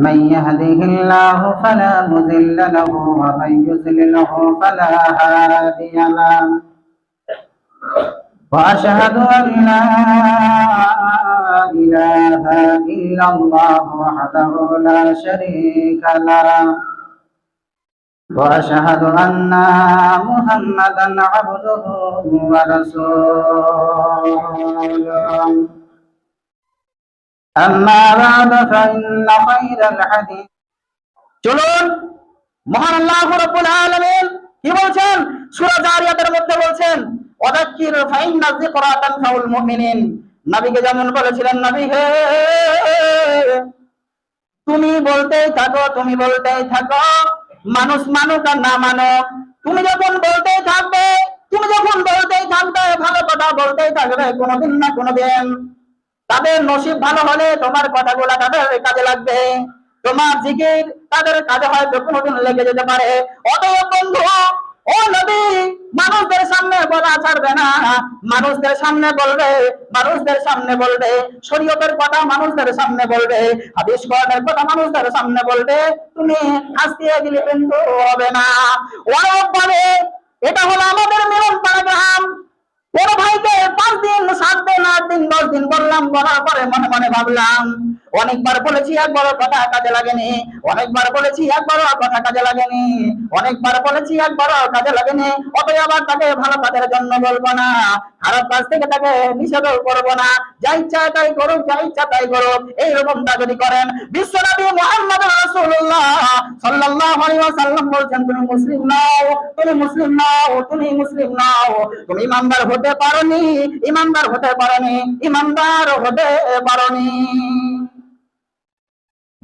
من يهده الله فلا مضل له ومن يضلله فلا هادي له. وأشهد أن لا إله إلا الله وحده لا شريك له. وأشهد أن محمدا عبده ورسوله. চলুন। মহান কি বলছেন? মধ্যে বলছেন যেমন বলেছিলেন হে, তুমি বলতেই থাকো, তুমি বলতেই থাকো। মানুষ মানুক আর না মানো তুমি যখন বলতেই থাকবে, তুমি যখন বলতেই থাকবে, ভালো কথা বলতেই থাকবে কোনোদিন না কোনোদিন। তাদের নসিব ভালো হলে তোমার কথাগুলো তাদের কাজে লাগবে। তোমার জিকির তাদের কাজে হয়তো কোনোদিন লেগে যেতে পারে। অতএব বন্ধু, ও নবী, মানুষদের সামনে বলা ছাড়বে না। মানুষদের সামনে বলবে, মানুষদের সামনে বলবে। শরীয়তের কথা মানুষদের সামনে বলবে। হাদিস কোরআনের কথা মানুষদের সামনে বলবে। তুমি হাসিয়ে দিলে কিন্তু হবে না। ওরব বলে এটা হলো আমাদের মিলন পাড়া গ্রাম বড় ভাইকে পাঁচ দিন, সাত দিন, আট দিন, দশ দিন বললাম, বলার পরে মনে মনে ভাবলাম অনেকবার বলেছি একবার কথা কাজে লাগেনি। অনেকবার বলেছি একবার কথা কাজে লাগেনি। অনেকবার বলেছি একবার কাজে লাগেনি। অতএব আবার তাকে ভালো কাজের জন্য বলব না। খারাপ কাজ থেকে তাকে নিষেধ করব না। যা ইচ্ছা তাই করুক, যা ইচ্ছা তাই করুক। এইরকমটা যদি করেন, বিশ্বনবী মোহাম্মদ রাসূলুল্লাহ সাল্লাল্লাহু আলাইহি ওয়াসাল্লাম বলছেন, তুমি মুসলিম নাও, তুমি মুসলিম নাও, তুমি মুসলিম নাও। তুমি ইমানদার হতে পারোনি, ইমানদার হতে পারোনি, ইমানদার হতে পারোনি।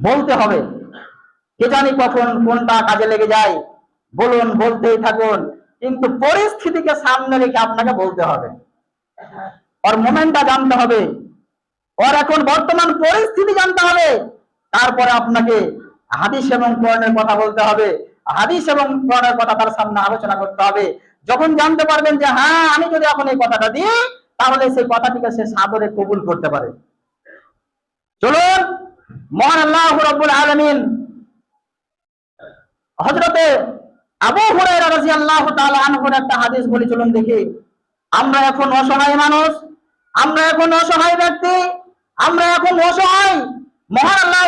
বলতে হবে। কে জানি কখন কোনটা কাজে লেগে যায়। বলুন, বলতেই থাকুন। কিন্তু পরিস্থিতিকে সামনে রেখে আপনাকে বলতে হবে। ওর মোমেন্টটা জানতে হবে। ওর এখন বর্তমান পরিস্থিতি জানতে হবে। তারপরে আপনাকে হাদিস এবং কোরআনের কথা বলতে হবে। হাদিস এবং কোরআনের কথা তার সামনে আলোচনা করতে হবে। যখন জানতে পারবেন যে হ্যাঁ আমি যদি এখন এই কথাটা দিই, তাহলে সেই কথাটিকে সে সাদরে কবুল করতে পারে। চলুন। মহান আল্লাহ রব্বুল আলামিন হযরতে আবু আনহুর একটা হাদিস বলি চলুন দেখি, আমরা এখন অসহায় মানুষ, আমরা এখন অসহায় ব্যক্তি, আমরা এখন অসহায়। মহান আল্লাহ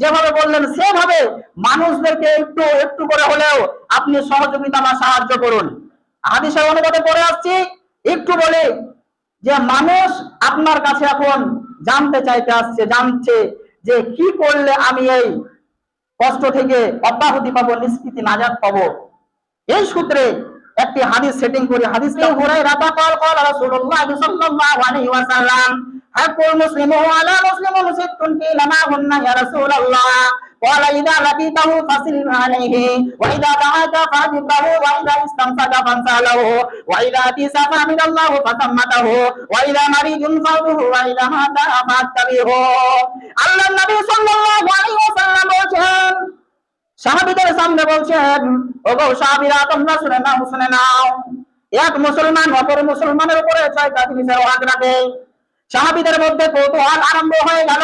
যেভাবে বললেন, সেভাবে মানুষদেরকে একটু একটু করে হলেও আপনি সহযোগিতা বা সাহায্য করুন। হাদিসের অনুবাদে পড়ে আসছি, একটু বলে যে, মানুষ আপনার কাছে এখন জানতে চাইতে আসছে, জানছে যে কি করলে আমি এই কষ্ট থেকে অব্যাহতি পাবো, নিষ্কৃতি নাজাদ পাবো। এই সূত্রে একটি হাদিস সেটিং করি। হাদিস হুরাই রাতা কল কল রাসূলুল্লাহ সাল্লাল্লাহু আলাইহি ওয়াসাল্লাম, হাকুল মুসলিমু আলা মুসলিমুন সিত্তুন কিলা মা হুন্না ইয়া রাসূলুল্লাহ। قال إذا لقيته فسلم عليه وإذا دعاك فأجبه وإذا استمسك فانساله وإذا أتيسف من الله فثمته وإذا مريض فوته وإذا مات فاتبعه আল্লাহ নবী সাল্লাল্লাহু আলাইহি ওয়াসাল্লাম বলেছেন সাহাবীদের সামনে বলছেন ওগো সাহাবীরা তোমরা শুনে নাও শুনে নাও এক মুসলমান অপর মুসলমানের উপরে ছয়টা জিনিসের হক রাখে সাহাবীদের মধ্যে কৌতূহল আরম্ভ হয়ে গেল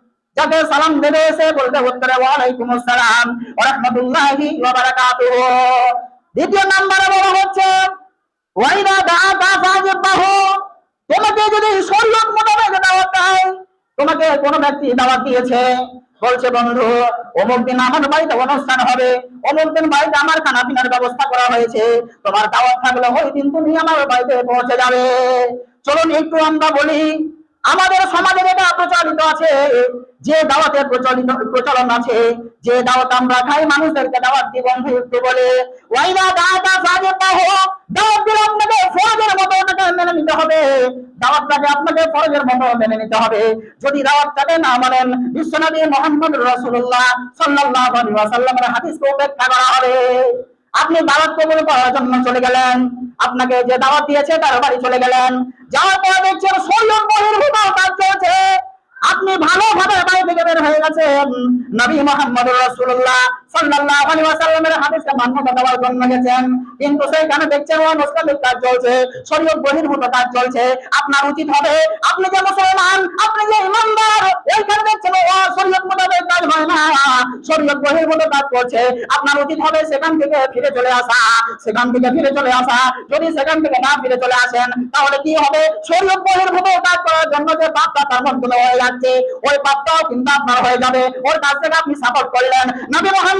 যাকে সালাম দেবে সে বলবে, উত্তরে ওয়া আলাইকুম আসসালাম, ওয়া রাহমাতুল্লাহি ওয়া বারাকাতুহু। দ্বিতীয় নম্বরে বলা হচ্ছে ওয়াইদা দাআকা ফাজিবাহু তোমাকে যদি শরীয়ত মোতাবেক দাওয়াত দেয়, তোমাকে কোনো ব্যক্তি দাওয়াত দিয়েছে। বলছে, বন্ধু, অমুক দিন আমার বাড়িতে অনুষ্ঠান হবে, অমুক দিন বাড়িতে আমার খানা পিনার ব্যবস্থা করা হয়েছে, তোমার দাওয়াত থাকলে ওই দিন তুমি আমার বাড়িতে পৌঁছে যাবে। চলুন, একটু আমরা বলি আমাদের সমাজে যেটা প্রচলিত আছে। যে দাওয়াতের প্রচলিত, প্রচলন আছে, যে দাওয়াত আমরা খাই, মানুষদেরকে দাওয়াত দিব একটু বলে ওয়াইদা দাওয়াতা সাজে দাওয়াত আপনাকে ফরজের মতো মেনে নিতে হবে। দাওয়াতটাকে আপনাকে ফরজের মতো মেনে নিতে হবে। যদি দাওয়াতটাকে না মানেন বিশ্বনবী মোহাম্মদ রাসূলুল্লাহ সাল্লাল্লাহু আলাইহি ওয়াসাল্লামের হাদিসকে উপেক্ষা করা হবে। আপনি দাওয়াত কবুল করার জন্য চলে গেলেন। আপনাকে যে দাওয়াত দিয়েছে তার বাড়ি চলে গেলেন। যাওয়ার পর দেখছেন সৈয়দ বহির্ভূত কাজ চলছে। আপনি ভালোভাবে বাড়ি থেকে বের হয়ে গেছেন। নবী মোহাম্মদ রাসূলুল্লাহ। কাজ আপনার উচিত হবে, আপনি যে মুসলমান, আপনি যে ইমানদার, ওইখানে দেখছেন শরীয়ত মোতাবেক কাজ হয় না, শরীয়ত কাজ করছে। আপনার উচিত হবে সেখান থেকে ফিরে চলে আসা, সেখান থেকে ফিরে চলে আসা। যদি সেখান থেকে না ফিরে চলে আসেন, তাহলে কি হবে? শরীয়ত বহির্ভূত কাজ করার জন্য যে তার হয়ে যাচ্ছে, ওই পাপটাও কিন্তু আপনার হয়ে যাবে। ওর কাছ থেকে আপনি সাপোর্ট করলেন। নবী মোহাম্মদ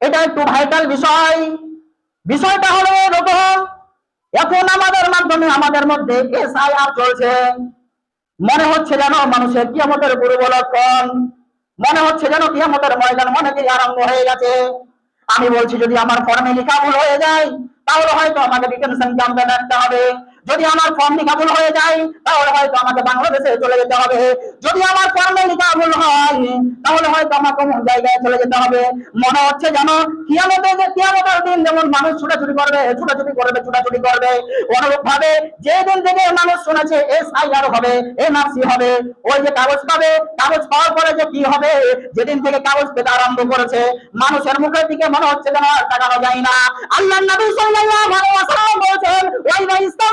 এটা একটু ভাইটাল বিষয়। বিষয়টা হলো এরকম এখন আমাদের মাধ্যমে, আমাদের মধ্যে এসআইআর চলছে। মনে হচ্ছে যেন মানুষের কিয়ামতের পূর্ব লক্ষণ মনে হচ্ছে যেন কিয়ামতের ময়দান মনে দিয়ে আরম্ভ হয়ে গেছে। আমি বলছি, যদি আমার ফর্মে লেখা ভুল হয়ে যায়, তাহলে হয়তো আমাকে ডিটেনশন ক্যাম্পে রাখতে হবে। যদি আমার ফর্ম লেখা ভুল হয়ে যায়, তাহলে হয়তো আমাকে বাংলাদেশে চলে যেতে হবে। যদি আমার ফর্মে লেখা ভুল হয়, তাহলে হয়তো আমাকে অমুক জায়গায় চলে যেতে হবে। মনে হচ্ছে যেন কিয়ামতে যে কিয়ামতের দিন যেমন মানুষ ছুটাছুটি করবে ছুটাছুটি করবে ছুটাছুটি করবে অনুরূপ ভাবে যে দিন থেকে মানুষ শুনেছে এস আই আর হবে এনআরসি হবে, ওই যে কাগজ পাবে, কাগজ পাওয়ার পরে যে কি হবে, যেদিন থেকে কাগজ পেতে আরম্ভ করেছে, মানুষের মুখের দিকে মনে হচ্ছে যেন আর তাকানো যায় না। আল্লাহ নবী সাল্লাল্লাহু আলাইহি ওয়াসাল্লাম বলেছেন ওই না ইসলাম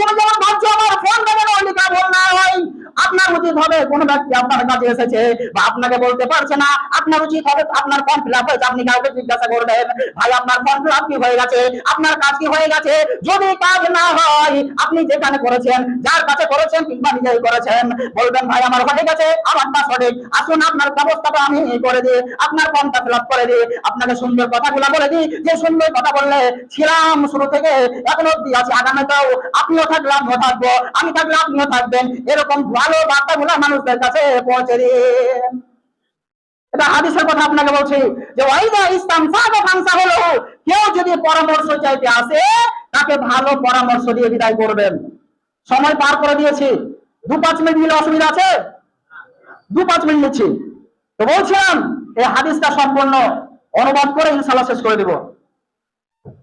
ভুল না উচিত হবে কোনো ব্যক্তি আপনার কাছে এসেছে বা আপনাকে বলতে পারছে না। আপনার উচিত হবে আপনার ফর্ম ফিল হয়েছে। আপনি কাউকে জিজ্ঞাসা ভাই, আপনার ফর্ম কি হয়ে গেছে? আপনার কাজ কি হয়ে গেছে? যদি কাজ না হয় আপনি যেখানে করেছেন, যার কাছে করেছেন কিংবা নিজেই করেছেন, বলবেন, ভাই, আমার হয়ে গেছে আমারটা সঠিক। আসুন, আপনার ব্যবস্থাটা আমি করে দিই, আপনার ফর্মটা ফিল করে দিই, আপনাকে সুন্দর কথাগুলো বলে দিই। যে সুন্দর কথা বললে ছিলাম শুরু থেকে, এখন অব্দি আছে আগামীতেও আপনিও থাকলে আমিও থাকব, আমি থাকলে আপনিও থাকবেন। এরকম ভালো বার্তাগুলো মানুষদের কাছে পৌঁছে দিন। এটা হাদিসের কথা আপনাকে বলছি যে ইসলাম কেউ যদি পরামর্শ চাইতে আসে, তাকে ভালো পরামর্শ দিয়ে বিদায় করবেন। সময় পার করে দু পাঁচ মিনিট অসুবিধা আছে? দু পাঁচ মিনিট নিচ্ছি। হাদিসটা সম্পূর্ণ অনুবাদ করে ইনশাল্লাহ শেষ করে দেব।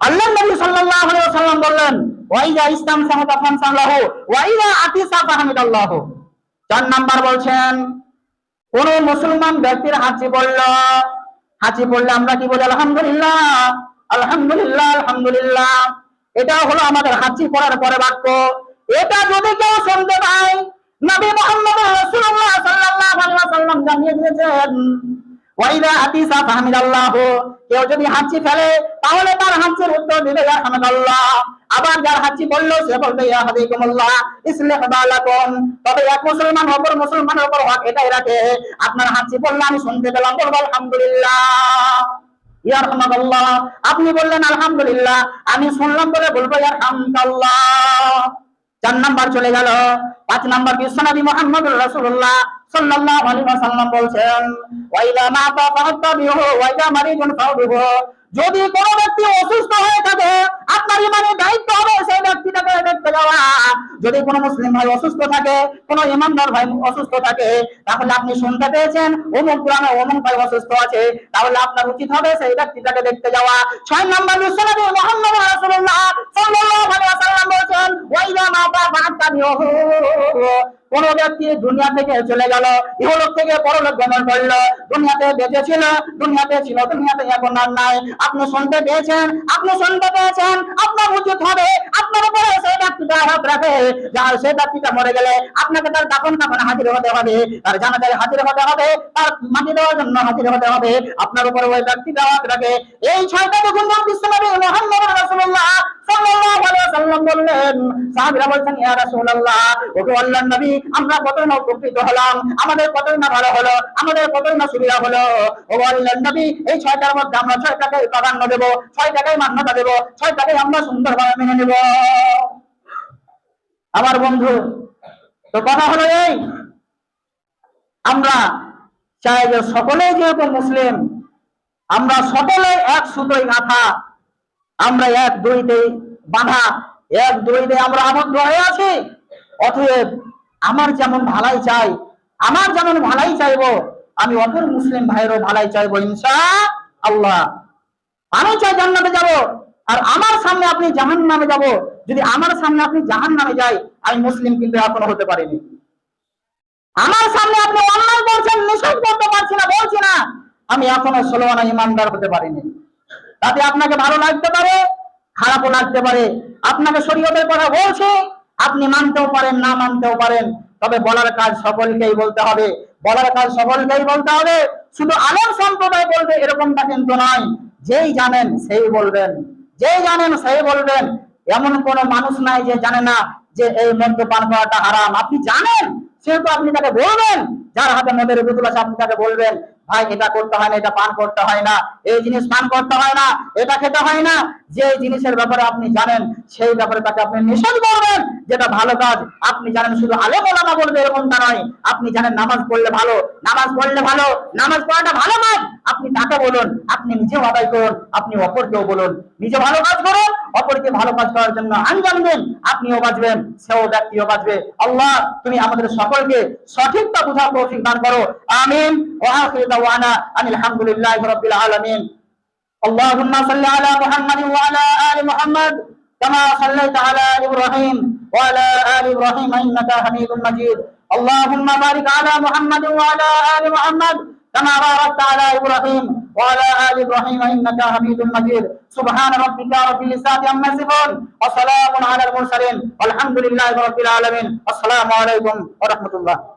আল্লাহ বললেন, ওয়াইদা ইসলাম চার নাম্বার বলছেন কোন মুসলমান ব্যক্তির হাঁচি পড়ল। হাঁচি পড়লে আমরা কি বলি? আলহামদুলিল্লাহ। আলহামদুলিল্লাহ আলহামদুলিল্লাহ। এটা হলো আমাদের হাঁচি পড়ার পরে বাক্য। এটা যদি কেউ শুনতে ফাহমিদাল্লাহ। কেউ যদি ফেলে, তাহলে তার হাঁচির উত্তর দিবে হামিদাল্লাহ আবার যার হাঁচি বলল, সে বলবে, ইয়া হাদিকুমুল্লাহ ইসলিহ বালাকুম। তবে এক মুসলমান, অপর মুসলমানের উপর হক এটাই রাখে, আপনার হাঁচি বললে আমি শুনতে পেলাম, বলব, আলহামদুলিল্লাহ। ইয়ারহামাকাল্লাহ, আপনি বললেন, আলহামদুলিল্লাহ। আমি শুনলাম বলে বলব, ইয়ারহামকাল্লাহ। চার নাম্বার চলে গেল। পাঁচ নাম্বার বিশ্বনবী মোহাম্মদ রাসূলুল্লাহ সাল্লাল্লাহু আলাইহি ওয়াসাল্লাম বলছেন ওয়াইদা মাতা ফাতাবিহু ওয়াইদা মারিদুন ফাউবিহু। যদি কোনো ব্যক্তি অসুস্থ হয়ে থাকে, আপনার ইমানের দায়িত্ব হবে সেই ব্যক্তিটাকে দেখতে যাওয়া। যদি কোনো মুসলিম ভাই অসুস্থ থাকে, কোনো ইমানদার ভাই অসুস্থ থাকে, তাহলে আপনি শুনতে পেয়েছেন, অমুক গ্রামে অমুক ভাই অসুস্থ আছে, তাহলে আপনার উচিত হবে সেই ব্যক্তিটাকে দেখতে যাওয়া। ছয় নম্বর বিশ্বনবী মুহাম্মদ রাসূলুল্লাহ সাল্লাল্লাহু আলাইহি কোন ব্যক্তি দুনিয়া থেকে চলে গেল। ইহলোক থেকে পরলোক গমন করল। দুনিয়াতে বেঁচে ছিল, দুনিয়াতে ছিল, দুনিয়াতে এখন আর নাই। আপনি শুনতে পেয়েছেন? আপনি শুনতে পেয়েছেন? আপনার উচিত হবে, আপনার উপরে সেই ব্যক্তিটা হাত রাখে। যার সেই ব্যক্তিটা মরে গেলে আপনাকে তার দাফন কাফন হাজির হতে হবে, তার জানাজায় হাজির হতে হবে, তার মাটি দেওয়ার জন্য হাজির হতে হবে। আপনার উপরে ওই ব্যক্তিটা হাত রাখে। এই ছয়টা দেখুন বিশ্বনবী মুহাম্মদ বলছেন নবী, আমরা না উপকৃত হলাম, আমাদের না ভালো হলো, আমাদের না সুবিধা হলো। এই ছয়টার মধ্যে আমরা মান্যতা আমরা সুন্দরভাবে মেনে নেব। আমার বন্ধু, তো কথা হলো এই, আমরা চাই যে সকলেই যেহেতু মুসলিম, আমরা সকলে এক সুতোই গাঁথা আমরা এক দুইতে বাঁধা, এক দুইতে আমরা আবদ্ধ হয়ে আছি। অতএব আমার যেমন ভালাই চাই, আমার যেমন ভালাই চাইব, আমি অপর মুসলিম ভাইয়েরও ভালাই চাইব ইনশা আল্লাহ। আমি চাই জান্নাতে যাব, আর আমার সামনে আপনি জাহান নামে যাব। যদি আমার সামনে আপনি জাহান নামে যাই, আমি মুসলিম কিন্তু এখনও হতে পারিনি। আমার সামনে আপনি অন্যায় বলছেন নিষেধ করতে পারছি না, বলছি না। আমি এখনও ষোলো আনা ইমানদার হতে পারিনি। তাতে আপনাকে ভালো লাগতে পারে, খারাপও লাগতে পারে। আপনাকে শরীয়তের কথা বলছে, আপনি মানতেও পারেন, না মানতেও পারেন। তবে বলার কাজ সকলকেই বলতে হবে। বলার কাজ সকলকেই বলতে হবে। শুধু আলেম সম্প্রদায় বলবে এরকমটা কিন্তু নয়। যেই জানেন সেই বলবেন। যেই জানেন সেই বলবেন। এমন কোন মানুষ নাই যে জানে না যে এই মদ্যপান করাটা হারাম। আপনি জানেন, সেহেতু আপনি তাকে বলবেন। যার হাতে মদের বোতল আছে, আপনি তাকে বলবেন। ভাই, এটা করতে হয় না, এটা পান করতে হয় না, এই জিনিস পান করতে হয় না, এটা খেতে হয় না যে জিনিসের ব্যাপারে আপনি জানেন, সেই ব্যাপারে তাকে আপনি নিষেধ করবেন, যেটা ভালো কাজ। আপনি জানেন শুধু আলে মোলামা বলবে এরকমটা নয়, আপনি জানেন নামাজ পড়লে ভালো, নামাজ পড়লে ভালো, নামাজ পড়াটা ভালো কাজ। আপনি তাকে বলুন, আপনি নিজেও আদায় করুন, আপনি অপরকেও বলুন, নিজে ভালো কাজ করুন, অপরকে ভালো কাজ করার জন্য আঞ্জাম দিন, আপনিও বাঁচবেন, সেও ব্যক্তিও বাঁচবে। আল্লাহ, তুমি আমাদের সকলকে সঠিকটা বোঝার তৌফিক দান করো। আমিন। ওয়া دعوانا أن الحمد لله رب العالمين. اللهم صل على محمد وعلى آل محمد كما صليت على آل إبراهيم وعلى آل إبراهيم إنك حميد مجيد. اللهم بارك على محمد وعلى آل محمد كما باركت على إبراهيم وعلى آل إبراهيم إنك حميد مجيد. سبحان ربك رب العزة عما يصفون وسلام على المرسلين والحمد لله رب العالمين. السلام عليكم ورحمة الله.